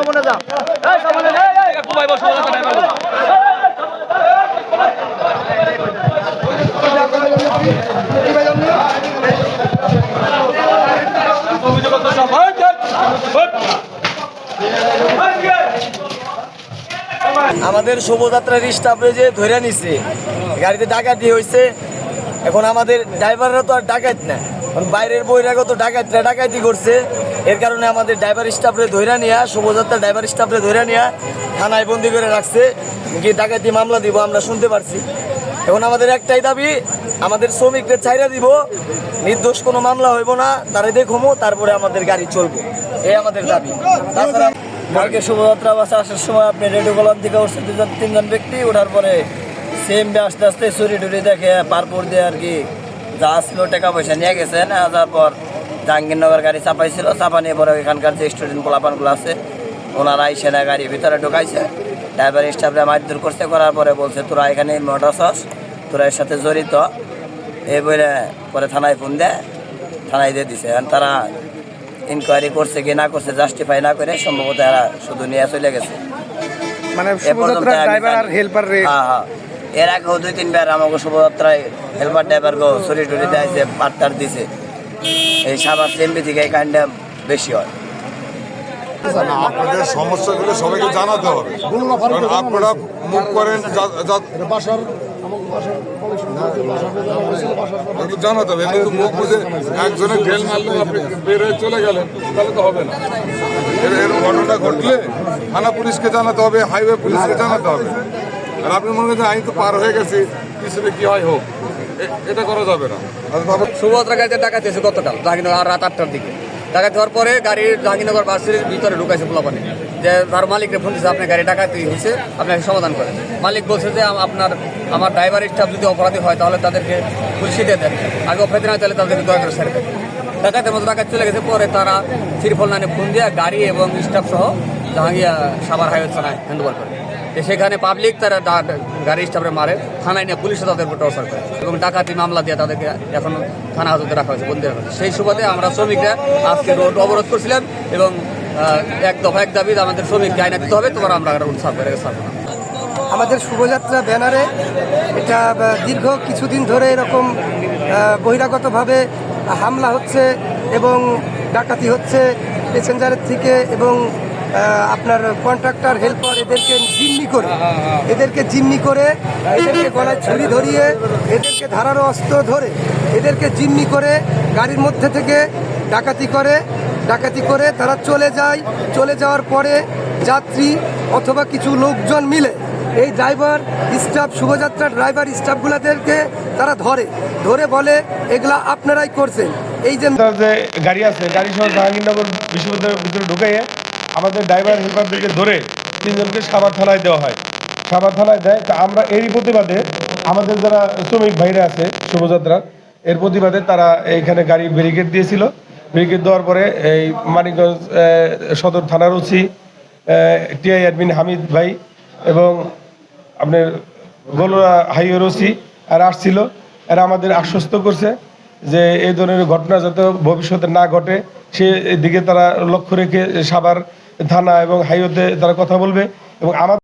সমনে যাও সমনে আমাদের শোভাযাত্রার স্টাফরে যে ধরে নিছে গাড়িতে ডাকাতি হয়েছে এখন আমাদের ড্রাইভাররা তো আর ডাকাত না। বাইরের বহিরাগত ডাকাতরা ডাকাতি করছে। এর কারণে আমাদের ড্রাইভার স্টাফরে ধরে নিয়া শোভাযাত্রা ড্রাইভার স্টাফরে ধরে নিয়া থানায় বন্দি করে রাখছে। কি ডাকাতি মামলা দিব, আমরা শুনতে পারছি। এখন আমাদের একটাই দাবি, আমাদের শ্রমিকদের চাইরা দিব। নির্দোষ কোনো মামলা হইব না, তারা দেখব তারপরে আমাদের গাড়ি চলবে। এই আমাদের দাবি। তাছাড়া কালকে শোভাযাত্রা বাসে আসার সময় আপনি রেডিও কলাম থেকে উঠছে দুজন তিনজন ব্যক্তি, ওঠার পরে সেম আস্তে আস্তে চুরি টুরি দেখে পারপুর দিয়ে আর কি যা আসলো টাকা পয়সা নিয়ে গেছেন আসার পর জাহাঙ্গীরনগর গাড়ি চাপাইছিল চাপা নিয়ে পরে এখানকার যে স্টুডেন্ট পোলাপানগুলো আছে ওনারা আইসে না গাড়ির ভিতরে ঢুকাইছে। ড্রাইভার স্টাফরা মারধর করছে করার পরে বলছে তোরা এখানে মোটর সস তোরা এর সাথে জড়িত। এই বলে পরে থানায় ফোন দেয় থানায় দিয়ে দিছে। এখন তারা ইনকোয়ারি করছে কি না করছে জাস্টিফাই না করে সম্ভবত এরা শুধু নিয়ে চলে গেছে। মানে হ্যাঁ হ্যাঁ। এর আগেও দুই তিনবার আমাকে শোভাযাত্রায় হেলপার ড্রাইভার গো ছুরি টুরি দিয়েছে পাট্টার দিছে। এই সাবার এমবি থেকে এই বেশি হয়। না, আপনাদের সমস্যাগুলো সবাইকে জানাতে হবে। কারণ আপনারা মুখ করেন জানাতে হবে। কিন্তু মুখ বুঝে একজনে ঢেল মারলেও আপনি বের হয়ে চলে গেলেন তাহলে তো হবে না। এর ঘটনা ঘটলে থানা পুলিশকে জানাতে হবে হাইওয়ে পুলিশকে জানাতে হবে। আর আপনি মনে করেন আমি তো পার হয়ে গেছি পিছনে কি হয় হোক। এটা করা যাবে না। বাবা সুভদ্রা গাড়িতে ডাকাতি হয়েছে গতকাল জাহাঙ্গীরনগর আর রাত আটটার দিকে। ডাকাতি হওয়ার পরে গাড়ির জাহাঙ্গীরনগর বাসের ভিতরে ঢুকাইছে পোলাপানি। যে তার মালিককে ফোন দিচ্ছে আপনার গাড়ি ডাকাতি হয়েছে আপনাকে সমাধান করেন মালিক বলছে যে আম- আপনার আমার ড্রাইভার স্টাফ যদি অপরাধী হয় তাহলে তাদেরকে পুলিশে দিয়ে দেন। আগে অপরাধী না তাহলে তাদেরকে দয়া করে ছেড়ে দেন। ডাকাতের মতো ডাকাত চলে গেছে। পরে তারা সিরফল লাইনে ফোন দিয়ে গাড়ি এবং স্টাফ সহ জাহাঙ্গীর সাবার হাইওয়ে থানায় হ্যান্ডওভার করে। সেখানে পাবলিক তারা গাড়ি স্টাফে মারে, থানায় নিয়ে পুলিশে তাদের উপর টর্চার করে। এবং ডাকাতি মামলা দিয়ে তাদেরকে এখন থানা হাজতে রাখা হয়েছে, বন্দি রাখা সেই সুবাদে আমরা শ্রমিকরা আজকে রোড অবরোধ করছিলাম এবং এক দফা এক দাবি আমাদের শ্রমিককে আইনা দিতে হবে, তোমার আমরা উৎসাহ করে ছাড়বো আমাদের শুভযাত্রা ব্যানারে এটা দীর্ঘ কিছুদিন ধরে এরকম বহিরাগতভাবে হামলা হচ্ছে এবং ডাকাতি হচ্ছে প্যাসেঞ্জারের থেকে এবং আপনার কন্ট্রাক্টর হেল্পার এদেরকে জিম্মি করে, এদেরকে জিম্মি করে, এদেরকে গলায় ছুরি ধরিয়ে, এদেরকে ধারালো অস্ত্র ধরে, এদেরকে জিম্মি করে, গাড়ির মধ্যে থেকে ডাকাতি করে ডাকাতি করে তারা চলে যায়। চলে যাওয়ার পরে যাত্রী অথবা কিছু লোকজন মিলে এই ড্রাইভার স্টাফ শুভযাত্রার ড্রাইভার স্টাফগুলোদেরকে তারা ধরে। ধরে বলে, এগুলা আপনারাই করছেন। এই যে গাড়ি আছে গাড়ি সহ জাহাঙ্গীরনগর বিশ্ববিদ্যালয়ের ভিতরে ঢুকাইয়ে আমাদের ড্রাইভার হেল্পারদেরকে ধরে তিনজনকে সাবার থানায় দেওয়া হয়। সাবার থানায় দেয়, তা আমরা এরই প্রতিবাদে আমাদের যারা শ্রমিক ভাইরা আছে শুভযাত্রার এর প্রতিবাদে তারা এইখানে গাড়ি ব্যারিকেড দিয়েছিল। ব্যারিকেড দেওয়ার পরে এই মানিকগঞ্জ সদর থানার ওসি টিআই অ্যাডমিন হামিদ ভাই এবং আপনার গলুয়া হাইওয়ের ওসি আর আসছিল। এরা আমাদের আশ্বস্ত করছে যে এই ধরনের ঘটনা যাতে ভবিষ্যতে না ঘটে, সে দিকে তারা লক্ষ্য রেখে সাভার থানা এবং হাইওয়েতে তারা কথা বলবে এবং আমাদের